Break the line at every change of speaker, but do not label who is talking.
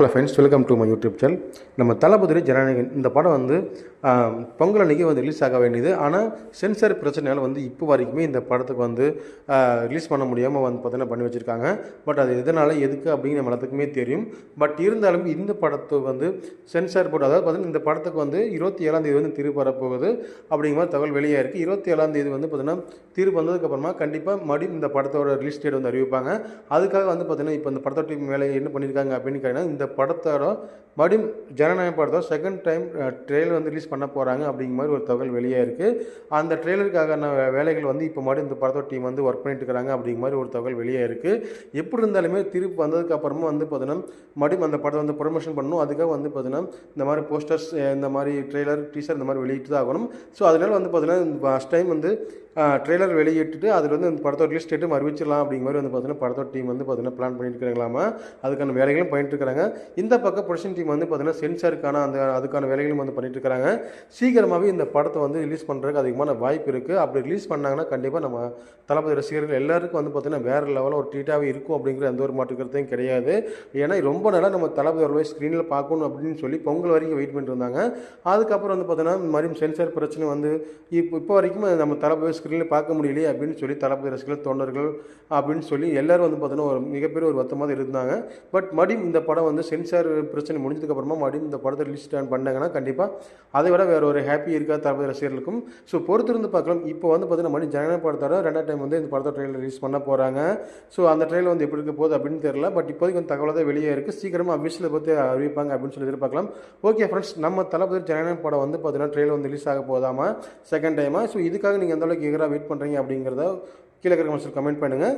Hello friends welcome to my YouTube channel நம்ம தளபதி ஜனநாயகன் இந்த படம் வந்து பொங்கல் அன்றைக்கி வந்து ரிலீஸ் ஆக வேண்டியது. ஆனால் சென்சார் பிரச்சனையால் வந்து இப்போ வரைக்குமே இந்த படத்துக்கு வந்து ரிலீஸ் பண்ண முடியாமல் வந்து பார்த்தீங்கன்னா பண்ணி வச்சுருக்காங்க. பட் அது எதனால் எதுக்கு அப்படின்னு நம்ம எல்லாத்துக்குமே தெரியும். பட் இருந்தாலும் இந்த படத்தை வந்து சென்சார் போர்டு அதாவது பார்த்தீங்கன்னா இந்த படத்துக்கு வந்து இருபத்தி ஏழாம் தேதி வந்து தீர்ப்பு வரப்போகுது அப்படிங்கிற மாதிரி தகவல் வெளியே இருக்குது இருபத்தி ஏழாம் தேதி வந்து பார்த்தீங்கன்னா தீர்ப்பு வந்ததுக்கப்புறமா கண்டிப்பாக மறுபடியும் இந்த படத்தோட ரிலீஸ் டேட் வந்து அறிவிப்பாங்க. அதுக்காக வந்து பார்த்தீங்கன்னா இப்போ இந்த படத்தோட மேலே என்ன பண்ணியிருக்காங்க அப்படின்னு கேட்டிங்கன்னா இந்த படத்தோட மறுபடியும் ஜனநாயக படத்தோட செகண்ட் டைம் ட்ரெயிலர் வந்து ரிலீஸ் பண்ண போகிறாங்க அப்படிங்கிற மாதிரி ஒரு தகவல் வெளியே இருக்குது அந்த ட்ரெய்லருக்கான வேலைகள் வந்து இப்போ மறுபடியும் இந்த படத்தோட டீம் வந்து ஒர்க் பண்ணிட்டு இருக்கிறாங்க அப்படிங்கிற மாதிரி ஒரு தகவல் வெளியே இருக்குது எப்படி இருந்தாலுமே திருப்பி வந்ததுக்கப்புறமா வந்து பார்த்தீங்கன்னா மறுபடியும் அந்த படத்தை வந்து ப்ரொமோஷன் பண்ணணும். அதுக்காக வந்து பார்த்தீங்கன்னா இந்த மாதிரி போஸ்டர்ஸ் இந்த மாதிரி ட்ரெய்லர் டீசர் இந்த மாதிரி வெளியிட்டு தான் ஆகணும். ஸோ அதனால வந்து பார்த்தீங்கன்னா ஃபஸ்ட் டைம் வந்து ட்ரெய்லர் வெளியிட்டுட்டு அதில் வந்து இந்த படத்தோட ரிலீஸ் டேட்டும் அறிவிச்சிடலாம் அப்படிங்கிற மாதிரி வந்து பார்த்தீங்கன்னா படத்தோட டீம் வந்து பார்த்தீங்கன்னா பிளான் பண்ணிட்டு இருக்கிறாங்களாமா அதுக்கான வேலைகளும் பண்ணிட்டு இருக்காங்க. இந்த பக்கம் ப்ரொடக்ஷன் டீம் வந்து பார்த்தீங்கன்னா சென்சாருக்கான அந்த அதுக்கான வேலைகளும் வந்து பண்ணிட்டு இருக்கிறாங்க சீக்கிரமாகவே இந்த படத்தை வந்து ரிலீஸ் பண்ணுறதுக்கு அதிகமான வாய்ப்பு இருக்குது அப்படி ரிலீஸ் பண்ணாங்கன்னா கண்டிப்பாக நம்ம தளபதி ரசிகர்கள் எல்லாருக்கும் வந்து பார்த்தீங்கன்னா வேறு லெவலில் ஒரு ட்ரீட்டாகவே இருக்கும் அப்படிங்கிற எந்த ஒரு மாற்றுக்கிறதையும் கிடையாது. ஏன்னா ரொம்ப நாளாக நம்ம தளபதி அவர்களை ஸ்க்ரீனில் பார்க்கணும் அப்படின்னு சொல்லி பொங்கல் வரைக்கும் வெயிட் பண்ணிட்டு இருந்தாங்க. அதுக்கப்புறம் வந்து பார்த்தீங்கன்னா மறுபடியும் சென்சார் பிரச்சனை வந்து இப்போ இப்போ வரைக்கும் நம்ம தளபதி ஸ்க்ரீனில் பார்க்க முடியலையே அப்படின்னு சொல்லி தளபதி ரசிகர்கள் தொண்டர்கள் அப்படின்னு சொல்லி எல்லோரும் வந்து பார்த்தீங்கன்னா ஒரு மிகப்பெரிய ஒரு வருத்தமாக இருந்தாங்க. பட் மறுபடியும் இந்த படம் வந்து சென்சார் பிரச்சனை முடிஞ்சதுக்கப்புறமா மறுபடியும் இந்த படத்தை ரிலீஸ் பண்ணாங்கன்னா கண்டிப்பாக அதை விட வேறு ஒரு ஹாப்பி இருக்காது தளபதி ரசிகர்களுக்கும். ஸோ பொறுத்திருந்து பார்க்கலாம். இப்போ வந்து பார்த்தீங்கன்னா மறுபடியும் ஜனநாயக படத்தோட ரெண்டாவது டைம் வந்து இந்த படத்தை ட்ரெயிலர் ரிலீஸ் பண்ண போகிறாங்க ஸோ அந்த ட்ரெயிலர் வந்து எப்படி இருக்க போகுது அப்படின்னு தெரியல. பட் இப்போதைக்கு வந்து தகவல் தான் வெளியே இருக்குது சீக்கிரமாக அபிஷியல் பற்றி அறிவிப்பாங்க அப்படின்னு சொல்லி எதிர்பார்க்கலாம். ஓகே ஃப்ரெண்ட்ஸ் நம்ம தளபதி ஜனநாயக படம் வந்து பார்த்தீங்கன்னா ட்ரெயிலர் வந்து ரிலீஸ் ஆக போதாமா செகண்ட் டைமாக ஸோ இதுக்காக நீங்கள் எந்த அளவுக்கு எகராக வெயிட் பண்ணுறீங்க அப்படிங்கிறத கீழே இருக்கிற கமெண்ட் பண்ணுங்கள்